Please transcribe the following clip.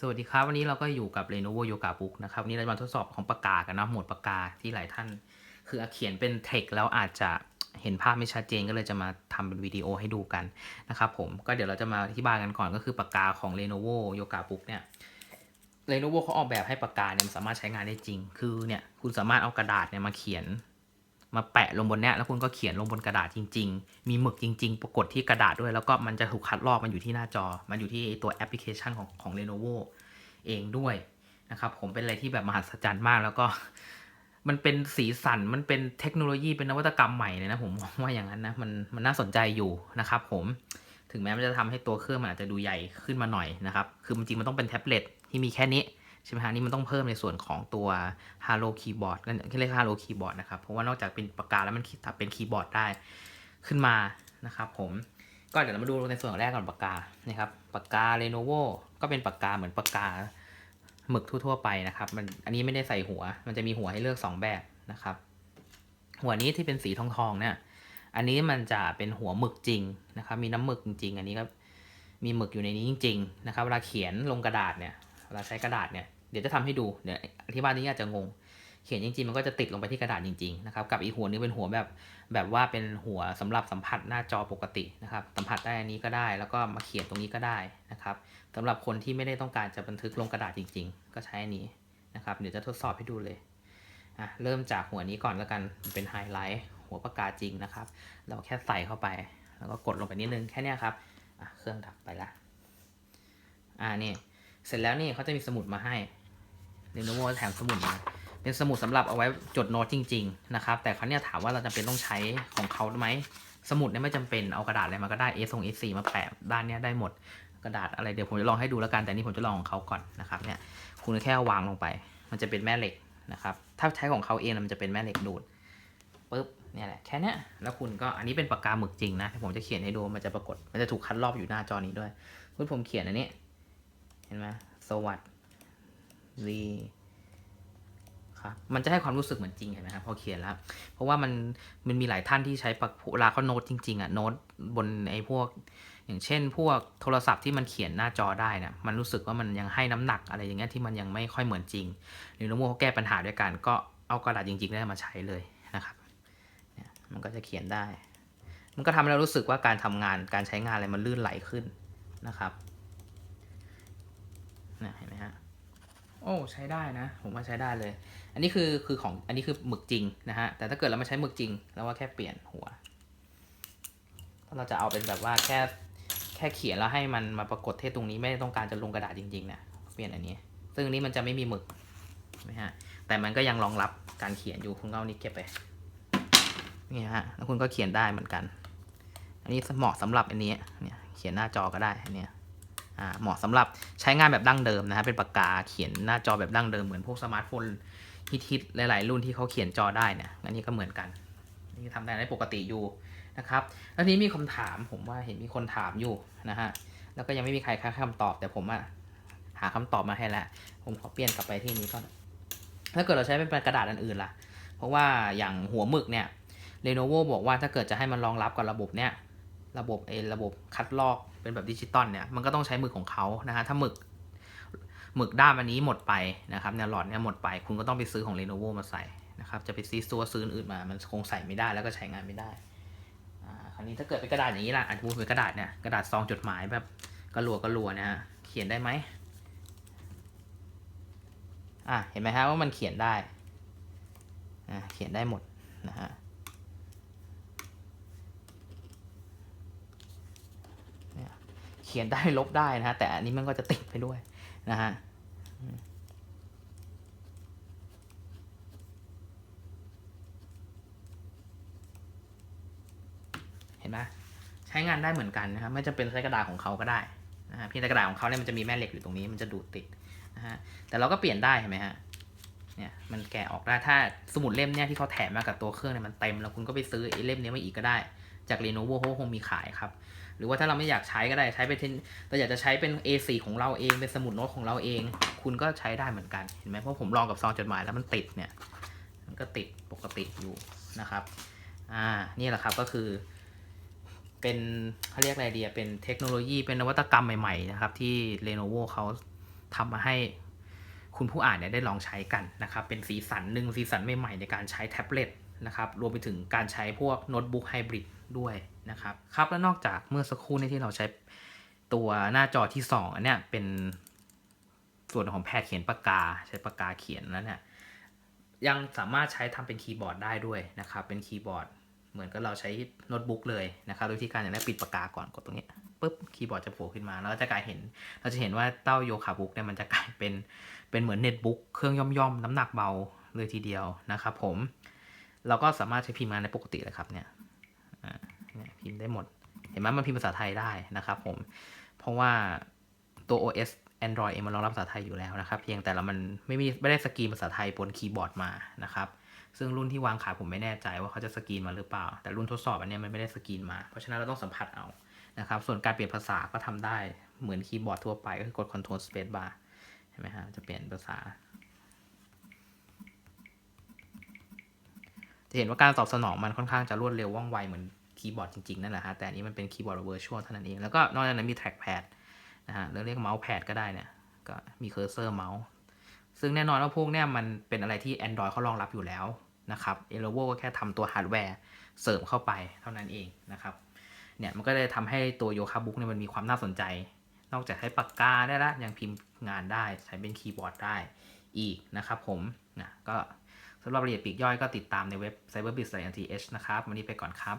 สวัสดีครับ วันนี้เราก็อยู่กับ Lenovo Yoga Book นะครับ วันนี้เราจะมาทดสอบของปากกากันนะหมวดปากกาที่หลายท่าน คือเขียนเป็นเทคแล้วอาจจะเห็นภาพไม่ชัดเจนก็เลยจะมาทำเป็นวิดีโอให้ดูกันนะครับผมก็เดี๋ยวเราจะมาอธิบายกันก่อนก็คือปากกาของ Lenovo Yoga Book เนี่ย Lenovo เขาออกแบบให้ปากกาเนี่ยสามารถใช้งานได้จริง คือเนี่ยคุณสามารถเอากระดาษเนี่ยมาเขียน มาแปะลงบนเนี้ยแล้วคุณก็เขียนลงบนกระดาษจริง ๆ มีหมึกจริง ๆ ปรากฏที่กระดาษด้วย แล้วก็มันจะถูกคัดลอกมันอยู่ที่หน้าจอ มันอยู่ที่ตัวแอปพลิเคชันของของ Lenovo เองด้วยนะครับ ผมเป็นอะไรที่แบบมหัศจรรย์มากแล้วก็ มันเป็นสีสันมันเป็นเทคโนโลยีเป็นนวัตกรรมใหม่เลยนะ ผมว่าอย่างนั้นนะมันมันน่าสนใจอยู่นะครับ ผมถึงแม้มันจะทำให้ตัวเครื่องมันอาจจะดูใหญ่ขึ้นมาหน่อยนะครับ คือจริงๆมันต้องเป็นแท็บเล็ตที่มีแค่นี้ ใช่ไหมฮะนี่มันต้องเพิ่มในส่วนของตัว Halo Keyboard กันเรียก Halo Keyboard นะครับ เพราะว่านอกจากเป็นปากกาแล้วมันทำเป็นคีย์บอร์ดได้ขึ้นมานะครับผมก็เดี๋ยวเรามาดูในส่วนแรกก่อนปากกานะครับปากกา Lenovo ก็เป็นปากกาเหมือนปากกาหมึกทั่วๆไปนะครับมันอันนี้ไม่ได้ใส่หัว มันจะมีหัวให้เลือก 2 แบบนะครับ หัวนี้ที่เป็นสีทองๆเนี่ยอันนี้มันจะเป็นหัวหมึกจริงนะครับ มีน้ำหมึกจริง อันนี้ก็มีหมึกอยู่ในนี้จริง ๆ นะครับเวลาเขียนลงกระดาษเนี่ย เวลาใช้กระดาษเนี่ยเดี๋ยวจะทำให้ดูเดี๋ยวอธิบายนี้อาจจะงง เขียนจริงๆ มันก็จะติดลงไปที่กระดาษจริงๆนะครับกับอีกหัวนึงเป็นหัวแบบแบบว่าเป็นหัวสำหรับสัมผัสหน้าจอปกตินะครับสัมผัสได้อันนี้ก็ได้ แล้วก็มาเขียนตรงนี้ก็ได้นะครับสำหรับคนที่ไม่ได้ต้องการจะบันทึกลงกระดาษจริง ๆ ก็ใช้อันนี้นะครับเดี๋ยวจะทดสอบให้ดูเลยอะเริ่มจากหัวนี้ก่อนแล้วกันเป็นไฮไลท์หัวปากกาจริงนะครับ เราแค่ใส่เข้าไป แล้วก็กดลงไปนิดนึงแค่นี้ครับอะเครื่องดับไปละอ่านี่ เสร็จแล้วนี่เขาจะมีสมุดมาให้ Lenovo แถมสมุดมาเป็นสมุดสำหรับเอาไว้จดโน้ตจริง ๆ นะครับ แต่เขาเนี่ยถามว่าเราจำเป็นต้องใช้ของเขาไหมสมุดเนี่ยไม่จำเป็นเอากระดาษอะไรมาก็ได้ A ทรง A4 มาแปะด้านเนี้ยได้หมดกระดาษอะไรเดี๋ยวผมจะลองให้ดูแล้วกันแต่นี่ผมจะลองของเขาก่อนนะครับเนี่ยคุณแค่วางลงไป มันจะเป็นแม่เหล็กนะครับถ้าใช้ของเขาเองมันจะเป็นแม่เหล็กดูดปึ๊บเนี่ยแหละแค่นี้แล้วคุณก็อันนี้เป็นปากกาหมึกจริงนะผมจะเขียนให้ดูมันจะปรากฏมันจะถูกคัดรอบอยู่หน้าจอนี้ด้วยคุณผมเขียนอันนี้ ห็นไหมสวัสดีครับมันจะให้ความรู้สึกเหมือนจริงเห็นไหมครับพอเขียนแล้ว เพราะว่ามันมันมีหลายท่านที่ใช้ปากเวลาเขาโน้ตจริงๆอะโน้ตบนไอ้พวก อย่างเช่น พวกโทรศัพท์ที่มันเขียนหน้าจอได้นะมันรู้สึกว่ามันยังให้น้ำหนักอะไรอย่างเงี้ยที่มันยังไม่ค่อยเหมือนจริง หรือโนโมเขาแก้ปัญหาด้วยกันก็เอากระดาษจริงๆได้มาใช้เลยนะครับเนี่ยมันก็จะเขียนได้ มันก็ทำให้เรารู้สึกว่าการทำงานการใช้งานอะไรมันลื่นไหลขึ้นนะครับ เนี่ยเห็นไหมฮะโอ้ใช้ได้นะ ผมว่าใช้ได้เลย อันนี้คือคือของอันนี้คือหมึกจริงนะฮะแต่ถ้าเกิดเราไม่ใช้หมึกจริงเราว่าแค่เปลี่ยนหัวถ้าเราจะเอาเป็นแบบว่าแค่แค่เขียนแล้วให้มันมาปรากฏเทศตรงนี้ไม่ได้ต้องการจะลงกระดาษจริงๆนะเปลี่ยนอันนี้ ซึ่งอันนี้มันจะไม่มีหมึกนไหมฮะแต่มันก็ยังรองรับการเขียนอยู่คุณก็เอานี้เก็บไปนี่ฮะแล้วคุณก็เขียนได้เหมือนกัน อันนี้เหมาะสำหรับอันนี้เนี่ยเขียนหน้าจอก็ได้อันเนี้ย เหมาะสำหรับใช้งานแบบดั้งเดิมนะฮะเป็นปากกาเขียนหน้าจอแบบดั้งเดิมเหมือนพวกสมาร์ทโฟนฮิตๆหลายๆรุ่นที่เขาเขียนจอได้เนี่ยอันนี้ก็เหมือนกันนี่ทำได้ปกติอยู่นะครับแล้วนี้มีคำถามผมว่าเห็นมีคนถามอยู่นะฮะแล้วก็ยังไม่มีใครให้คำตอบแต่ผมอะหาคำตอบมาให้แล้วผมขอเปลี่ยนกลับไปที่นี้ก่อนถ้าเกิดเราใช้เป็นกระดาษอันอื่นล่ะ เพราะว่าอย่างหัวหมึกเนี่ย Lenovo บอกว่าถ้าเกิดจะให้มันรองรับกับระบบเนี่ย ระบบเอระบบคัดลอกเป็นแบบดิจิตอลเนี่ยมันก็ต้องใช้หมึกของเขานะฮะถ้าหมึกหมึกด้ามอันนี้หมดไปนะครับเนี่ยหลอดเนี่ยหมดไป คุณก็ต้องไปซื้อของ Lenovo มาใส่นะครับจะไปซีซัวซื้ออื่นมา มันคงใส่ไม่ได้แล้วก็ใช้งานไม่ได้คราวนี้ถ้าเกิดเป็นกระดาษอย่างนี้ล่ะอันพูดเป็นกระดาษเนี่ยกระดาษซองจดหมายแบบกระลัวกระลัวนะฮะเขียนได้ไหมอะเห็นไหมฮะว่ามันเขียนได้อ่าเขียนได้หมดนะฮะ ขียนได้ลบได้นะฮะแต่อันนี้มันก็จะติดไปด้วยนะฮะเห็นไหมใช้งานได้เหมือนกันนะครับไม่จำเป็นใช้กระดาษของเขาก็ได้นะฮะเพียงแต่กระดาษของเขาเนี่ยมันจะมีแม่เหล็กอยู่ตรงนี้มันจะดูดติดนะฮะแต่เราก็เปลี่ยนได้เห็นไหมฮะเนี่ยมันแกะออกได้ถ้าสมุดเล่มเนี่ยที่เขาแถมมากับตัวเครื่องเนี่ยมันเต็มแล้วคุณก็ไปซื้อไอ้เล่มนี้มาอีกก็ได้ จาก Lenovo เขาคงมีขายครับ หรือว่าถ้าเราไม่อยากใช้ก็ได้ใช้เป็นเราอยากจะใช้เป็น A4 ของเราเองเป็นสมุดโน้ตของเราเอง คุณก็ใช้ได้เหมือนกันเห็นไหมเพราะผมลองกับซองจดหมายแล้วมันติดเนี่ยมันก็ติดปกติอยู่นะครับอ่านี่แหละครับก็คือ เป็นเขาเรียกอะไรเดียเป็นเทคโนโลยีเป็นนวัตกรรมใหม่ๆนะครับที่ Lenovo เขาทำมาให้คุณผู้อ่านเนี่ยได้ลองใช้กันนะครับเป็นสีสันหนึ่งสีสันใหม่ๆในการใช้แท็บเล็ตนะครับรวมไปถึงการใช้พวกโน้ตบุ๊กไฮบริดด้วย นะครับครับแล้วนอกจากเมื่อสักครู่นี้ที่เราใช้ตัวหน้าจอที่2อันเนี้ยเป็นส่วนของแพดเขียนปากกาใช้ปากกาเขียนแล้วเนี่ยยังสามารถใช้ทำเป็นคีย์บอร์ดได้ด้วยนะครับเป็นคีย์บอร์ดเหมือนกับเราใช้โน้ตบุ๊กเลยนะครับโดยที่การอย่างแรกปิดปากกาก่อนกดตรงนี้ปุ๊บคีย์บอร์ดจะโผล่ขึ้นมา แล้วก็จะกลายเห็น เราจะเห็นว่าเต้าโยคาบุ๊กเนี่ยมันจะกลายเป็นเป็นเหมือนเน็ตบุ๊กเครื่องย่อมๆ น้ำหนักเบาเลยทีเดียวนะครับผมเราก็สามารถใช้พิมพ์งานในปกติเลยครับเนี่ย เนี่ยพิมพ์ได้หมด เห็นไหมมันพิมพ์ภาษาไทยได้นะครับผม เพราะว่าตัว OS Android เองมันรองรับภาษาไทยอยู่แล้วนะครับ เพียงแต่ละมันไม่มีไม่ได้สกรีนภาษาไทยบนคีย์บอร์ดมานะครับ ซึ่งรุ่นที่วางขายผมไม่แน่ใจว่าเขาจะสกรีนมาหรือเปล่า แต่รุ่นทดสอบอันนี้มันไม่ได้สกรีนมา เพราะฉะนั้นเราต้องสัมผัสเอานะครับ ส่วนการเปลี่ยนภาษาก็ทำได้เหมือนคีย์บอร์ดทั่วไปก็คือกด Ctrl Space Bar เห็นไหมฮะจะเปลี่ยนภาษา จะเห็นว่าการตอบสนองมันค่อนข้างจะรวดเร็วว่องไวเหมือน คีย์บอร์ดจริงๆ นั่นแหละฮะ แต่อันนี้มันเป็นคีย์บอร์ด virtual เท่านั้นเอง แล้วก็นอกจากนั้นมี trackpad นะฮะหรือเรียกเมาส์แพดก็ได้เนี่ย ก็มีเคอร์เซอร์เมาส์ ซึ่งแน่นอนว่าพวกเนี้ยมันเป็นอะไรที่ Android เขารองรับอยู่แล้วนะครับ Lenovo ก็แค่ทำตัวฮาร์ดแวร์เสริมเข้าไปเท่านั้นเองนะครับเนี่ยมันก็เลยทำให้ตัวโยคะบุ๊กเนี่ยมันมีความน่าสนใจ นอกจากใช้ปากกาได้ละยังพิมพ์งานได้ใช้เป็นคีย์บอร์ดได้อีกนะครับผมนะก็สำหรับรายละเอียดปีกย่อยก็ติดตามในเว็บ cyberbit.th นะครับ วันนี้ไปก่อนครับ